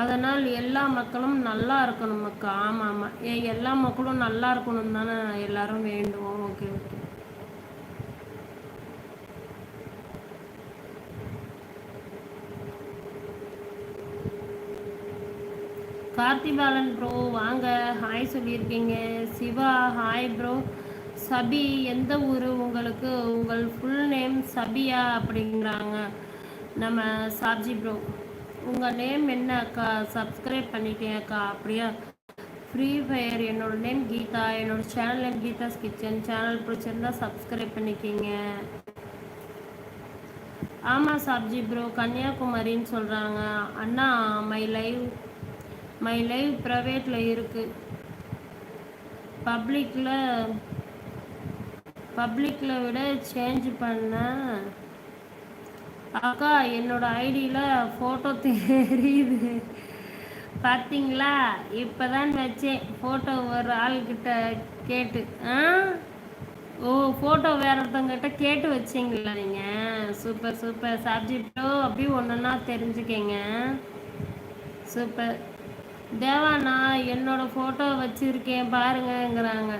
அதனால் எல்லா மக்களும் நல்லா இருக்கணும் அக்கா ஆமாம் ஆமாம் ஏ எல்லா மக்களும் நல்லா இருக்கணும் தானே எல்லாரும் வேண்டுவோம். Okay okay. கார்த்திபாலன் ப்ரோ வாங்க. ஹாய் சொல்லியிருக்கீங்க. சிவா ஹாய் ப்ரோ சபி எந்த ஊர்? உங்களுக்கு உங்கள் ஃபுல் நேம் சபியா அப்படிங்கிறாங்க. நம்ம சார்ஜி ப்ரோ உங்கள் நேம் என்ன அக்கா? சப்ஸ்கிரைப் பண்ணிட்டேன் அக்கா. அப்படியா? ஃப்ரீ ஃபயர் என்னோட நேம் கீதா. என்னோட channel name Geetha's kitchen channel பிடிச்சிருந்தா சப்ஸ்கிரைப் பண்ணிக்கிங்க. ஆமாம் சாப்ஜி ப்ரோ கன்னியாகுமரின்னு சொல்கிறாங்க அண்ணா மை லைவ் மை லைவ் ப்ரைவேட்டில் இருக்குது பப்ளிக்கில் பப்ளிக்கில் விட சேஞ்ச் பண்ண அக்கா என்னோட ஐடியில் ஃபோட்டோ தெரியுது. பார்த்தீங்களா இப்போ தான் வச்சேன். ஃபோட்டோ ஒரு ஆள்கிட்ட கேட்டு ஆ? ஓ ஃபோட்டோ வேற ஒருத்தவங்கிட்ட கேட்டு வச்சிங்களா நீங்கள் சூப்பர் சூப்பர் சப்ஜெக்டோ அப்படி ஒன்றுன்னா தெரிஞ்சுக்கங்க. சூப்பர் தேவா நான் என்னோட ஃபோட்டோ வச்சுருக்கேன் பாருங்கங்கிறாங்க.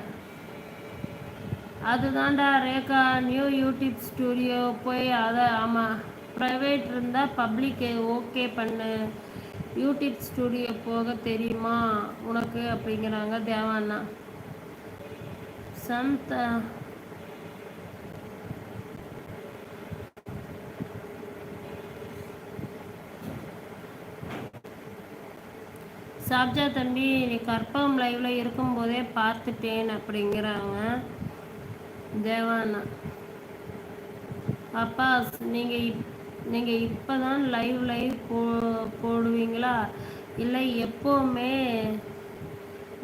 அதுதான்டா ரேகா நியூ யூடியூப் ஸ்டூடியோ போய் அதை ஆமாம் ப்ரைவேட் இருந்தால் பப்ளிக் ஓகே பண்ணு. யூடியூப் ஸ்டூடியோ போக தெரியுமா? உனக்கு அப்படிங்கிறாங்க தேவாண்ணா. சந்த. சாப்ஜா தம்பி நீ கற்பகம் லைவ்ல இருக்கும்போதே பார்த்துட்டேன் அப்படிங்கிறாங்க தேவானா அப்பா நீங்கள் இப் நீங்கள் இப்போ தான் லைவ் லைவ் போ போடுவீங்களா? இல்லை எப்போவுமே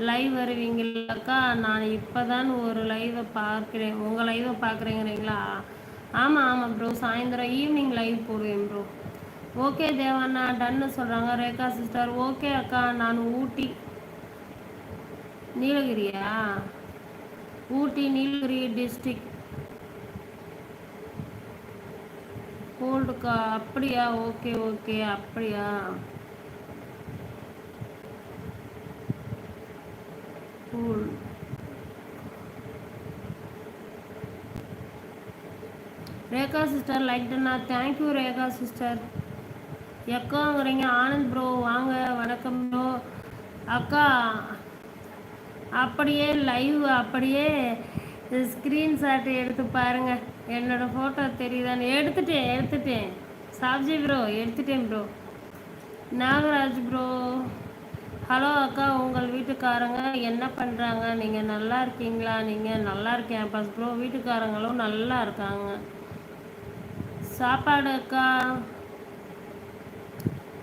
லைவ் வருவீங்களாக்கா? நான் இப்போ தான் ஒரு லைவை பார்க்குறேன். உங்கள் லைவை பார்க்குறேங்கிறீங்களா ஆமாம் ஆமாம் ப்ரோ சாயந்தரம் ஈவினிங் லைவ் போடுவேன் ப்ரோ ஓகே தேவண்ணா. டன்னு சொல்கிறாங்க ரேகா சிஸ்டர் ஓகே அக்கா. நான் ஊட்டி. நீலகிரியா? ஊட்டி நீலகிரி டிஸ்ட்ரிக் கோல்டுக்கா? அப்படியா? Okay okay. அப்படியா? கூல். ரேகா சிஸ்டர் லைக் டன்னா தேங்க்யூ ரேகா சிஸ்டர். எக்காங்கிறீங்க? ஆனந்த் ப்ரோ வாங்க. வணக்கம் ப்ரோ அக்கா அப்படியே லைவ் அப்படியே ஸ்க்ரீன்ஷாட் எடுத்து பாருங்க. என்னோட ஃபோட்டோ தெரியுதான்னு. எடுத்துட்டேன் எடுத்துட்டேன். சாப்ஜி ப்ரோ எடுத்துட்டேன் ப்ரோ நாகராஜ் ப்ரோ ஹலோ அக்கா உங்கள் வீட்டுக்காரங்க என்ன பண்ணுறாங்க நீங்கள் நல்லா இருக்கீங்களா? நீங்கள் நல்லா இருக்கேன் பஸ் ப்ரோ வீட்டுக்காரங்களும் நல்லா இருக்காங்க. சாப்பாடு அக்கா.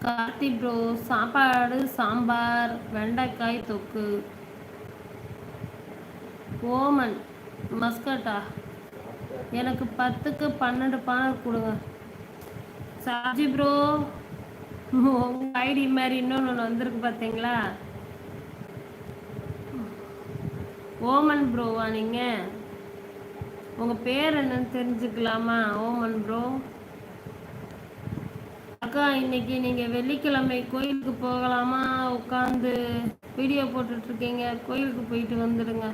கார்த்தி ப்ரோ சாப்பாடு சாம்பார் வெண்டைக்காய் தொக்கு. ஓமன். மஸ்கட்டா எனக்கு பத்துக்கு பன்னெண்டு பானர் கொடுங்க சாஜி ப்ரோ உங்கள் ஐடி மாதிரி இன்னொன்று ஒன்று வந்திருக்கு பார்த்தீங்களா ஓமன் ப்ரோவா நீங்கள் உங்கள் பேர் என்னன்னு தெரிஞ்சுக்கலாமா ஓமன் ப்ரோ அக்கா இன்னைக்கு நீங்கள் வெள்ளிக்கிழமை கோயிலுக்கு போகலாமா? உட்காந்து வீடியோ போட்டுட்ருக்கீங்க கோயிலுக்கு போயிட்டு வந்துடுங்க.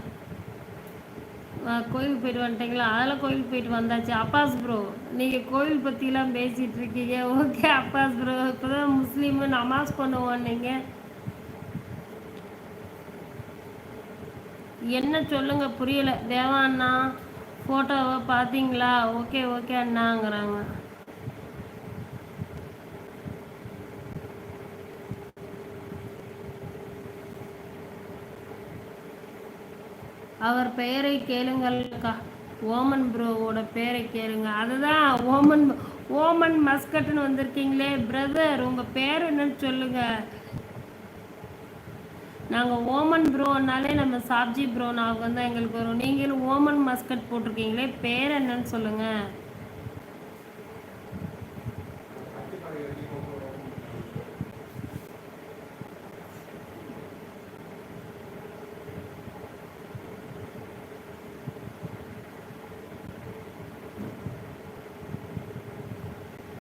கோயிலுக்கு போயிட்டு வந்துட்டீங்களா? அதெல்லாம் கோயிலுக்கு போயிட்டு வந்தாச்சு. அப்பாஸ் ப்ரோ நீங்கள் கோயில் பற்றிலாம் பேசிகிட்டு இருக்கீங்க. ஓகே அப்பாஸ் ப்ரோ இப்போ தான் முஸ்லீமு நமாஸ் பண்ணுவோம் நீங்கள் என்ன சொல்லுங்க புரியலை. தேவா அண்ணா ஃபோட்டோவை பார்த்தீங்களா? Okay okay அண்ணாங்கிறாங்க. அவர் பெயரை கேளுங்கள்க்கா ஓமன் ப்ரோவோட பேரை கேளுங்க. அதுதான் ஓமன் ஓமன் மஸ்கட்னு வந்திருக்கீங்களே பிரதர் உங்கள் பேர் என்னன்னு சொல்லுங்கள் நாங்கள் ஓமன் ப்ரோனாலே நம்ம சாப்ஜி ப்ரோ நான் தான் எங்களுக்கு வரும். நீங்களும் ஓமன் மஸ்கட் போட்டிருக்கீங்களே பேர் என்னன்னு சொல்லுங்கள்